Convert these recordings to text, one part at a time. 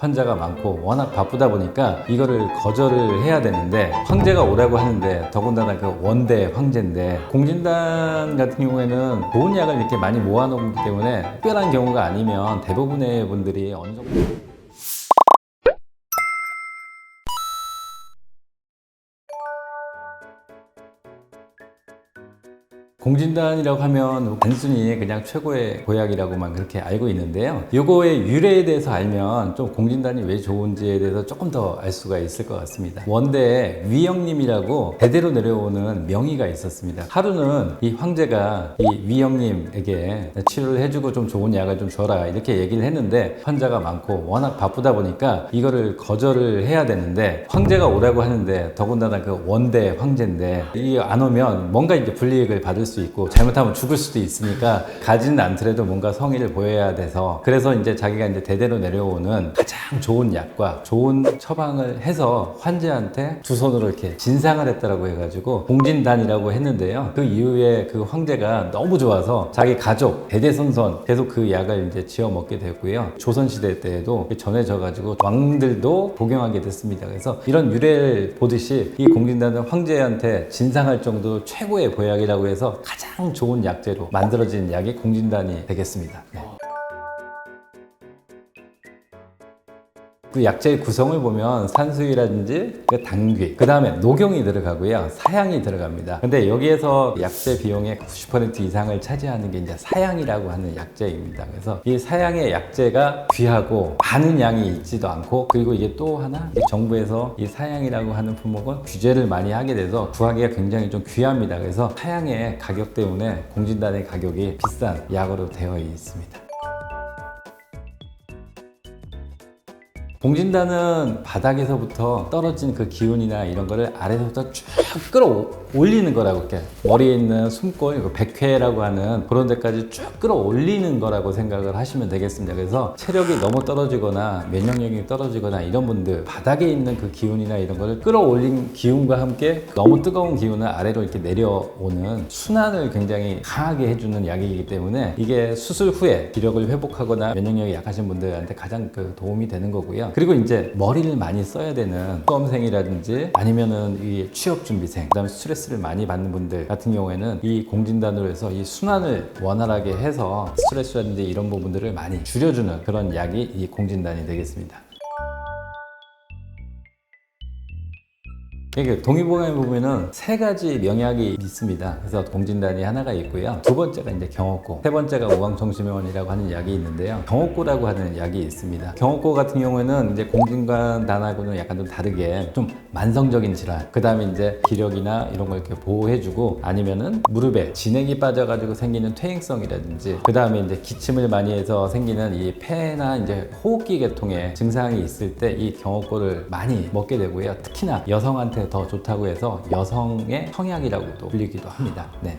환자가 많고 워낙 바쁘다 보니까 이거를 거절을 해야 되는데 황제가 오라고 하는데 더군다나 그 원대 황제인데 공진단 같은 경우에는 좋은 약을 이렇게 많이 모아놓기 때문에 특별한 경우가 아니면 대부분의 분들이 어느 정도 공진단이라고 하면 단순히 그냥 최고의 보약이라고만 그렇게 알고 있는데요. 이거의 유래에 대해서 알면 좀 공진단이 왜 좋은지에 대해서 조금 더 알 수가 있을 것 같습니다. 원대에 위영님이라고 대대로 내려오는 명의가 있었습니다. 하루는 이 황제가 이 위영님에게 치료를 해주고 좀 좋은 약을 좀 줘라 이렇게 얘기를 했는데 환자가 많고 워낙 바쁘다 보니까 이거를 거절을 해야 되는데 황제가 오라고 하는데 더군다나 그 원대 황제인데 이 안 오면 뭔가 이제 불이익을 받을 수 있고 잘못하면 죽을 수도 있으니까 가지는 않더라도 뭔가 성의를 보여야 돼서 그래서 이제 자기가 이제 대대로 내려오는 가장 좋은 약과 좋은 처방을 해서 환자한테 두 손으로 이렇게 진상을 했다라고 해가지고 공진단이라고 했는데요. 그 이후에 그 황제가 너무 좋아서 자기 가족 대대손손 계속 그 약을 이제 지어 먹게 됐고요. 조선시대 때에도 전해져가지고 왕들도 복용하게 됐습니다. 그래서 이런 유래를 보듯이 이 공진단은 황제한테 진상할 정도 최고의 보약이라고 해서 가장 좋은 약재로 만들어진 약이 공진단이 되겠습니다. 네. 그 약재의 구성을 보면 산수유라든지 그 당귀, 그 다음에 녹용이 들어가고요. 사양이 들어갑니다. 근데 여기에서 약재 비용의 90% 이상을 차지하는 게 이제 사양이라고 하는 약재입니다. 그래서 이 사양의 약재가 귀하고 많은 양이 있지도 않고 그리고 이게 또 하나 이 정부에서 이 사양이라고 하는 품목은 규제를 많이 하게 돼서 구하기가 굉장히 좀 귀합니다. 그래서 사양의 가격 때문에 공진단의 가격이 비싼 약으로 되어 있습니다. 공진단은 바닥에서부터 떨어진 그 기운이나 이런 거를 아래서부터 쭉 끌어올리는 거라고 이렇게 머리에 있는 숨골, 그 백회라고 하는 그런 데까지 쭉 끌어올리는 거라고 생각을 하시면 되겠습니다. 그래서 체력이 너무 떨어지거나 면역력이 떨어지거나 이런 분들 바닥에 있는 그 기운이나 이런 거를 끌어올린 기운과 함께 너무 뜨거운 기운을 아래로 이렇게 내려오는 순환을 굉장히 강하게 해주는 약이기 때문에 이게 수술 후에 기력을 회복하거나 면역력이 약하신 분들한테 가장 그 도움이 되는 거고요. 그리고 이제 머리를 많이 써야 되는 수험생이라든지 아니면은 이 취업 준비생, 그다음에 스트레스를 많이 받는 분들 같은 경우에는 이 공진단으로 해서 이 순환을 원활하게 해서 스트레스라든지 이런 부분들을 많이 줄여주는 그런 약이 이 공진단이 되겠습니다. 이게 동의보감에 보면은 세 가지 명약이 있습니다. 그래서 공진단이 하나가 있고요. 두 번째가 이제 경옥고, 세 번째가 우광청심원이라고 하는 약이 있는데요. 경옥고라고 하는 약이 있습니다. 경옥고 같은 경우에는 이제 공진단하고는 약간 좀 다르게 좀 만성적인 질환, 그 다음에 이제 기력이나 이런 걸 이렇게 보호해주고 아니면은 무릎에 진액이 빠져가지고 생기는 퇴행성이라든지 그 다음에 이제 기침을 많이 해서 생기는 이 폐나 이제 호흡기 계통의 증상이 있을 때 이 경옥고를 많이 먹게 되고요. 특히나 여성한테 더 좋다고 해서 여성의 성약이라고도 불리기도 합니다. 네.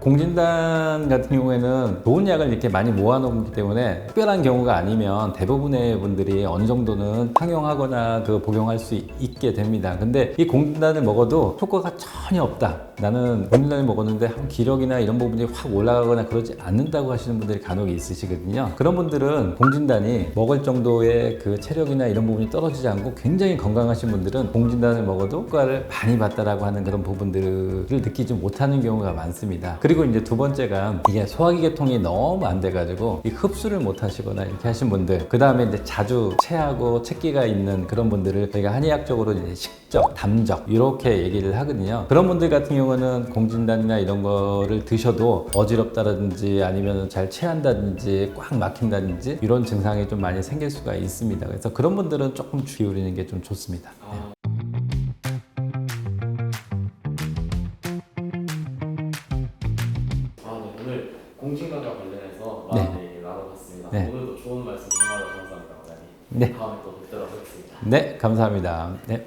공진단 같은 경우에는 좋은 약을 이렇게 많이 모아놓기 때문에 특별한 경우가 아니면 대부분의 분들이 어느 정도는 상용하거나 그 복용할 수 있게 됩니다. 근데 이 공진단을 먹어도 효과가 전혀 없다. 나는 공진단을 먹었는데 한 기력이나 이런 부분이 확 올라가거나 그러지 않는다고 하시는 분들이 간혹 있으시거든요. 그런 분들은 공진단이 먹을 정도의 그 체력이나 이런 부분이 떨어지지 않고 굉장히 건강하신 분들은 공진단을 먹어도 효과를 많이 봤다라고 하는 그런 부분들을 느끼지 못하는 경우가 많습니다. 그리고 이제 두 번째가 이게 소화기 계통이 너무 안 돼가지고 이 흡수를 못 하시거나 이렇게 하신 분들 그 다음에 이제 자주 체하고 체기가 있는 그런 분들을 저희가 한의학적으로 이제 식적, 담적 이렇게 얘기를 하거든요. 그런 분들 같은 경우는 공진단이나 이런 거를 드셔도 어지럽다든지 아니면 잘 체한다든지 꽉 막힌다든지 이런 증상이 좀 많이 생길 수가 있습니다. 그래서 그런 분들은 조금 기울이는 게 좀 좋습니다. 네. 네. 많은 얘기 나눠봤습니다. 네. 오늘도 좋은 말씀 정말 감사합니다. 네. 다음에 또 뵙도록 하겠습니다. 네, 감사합니다. 네.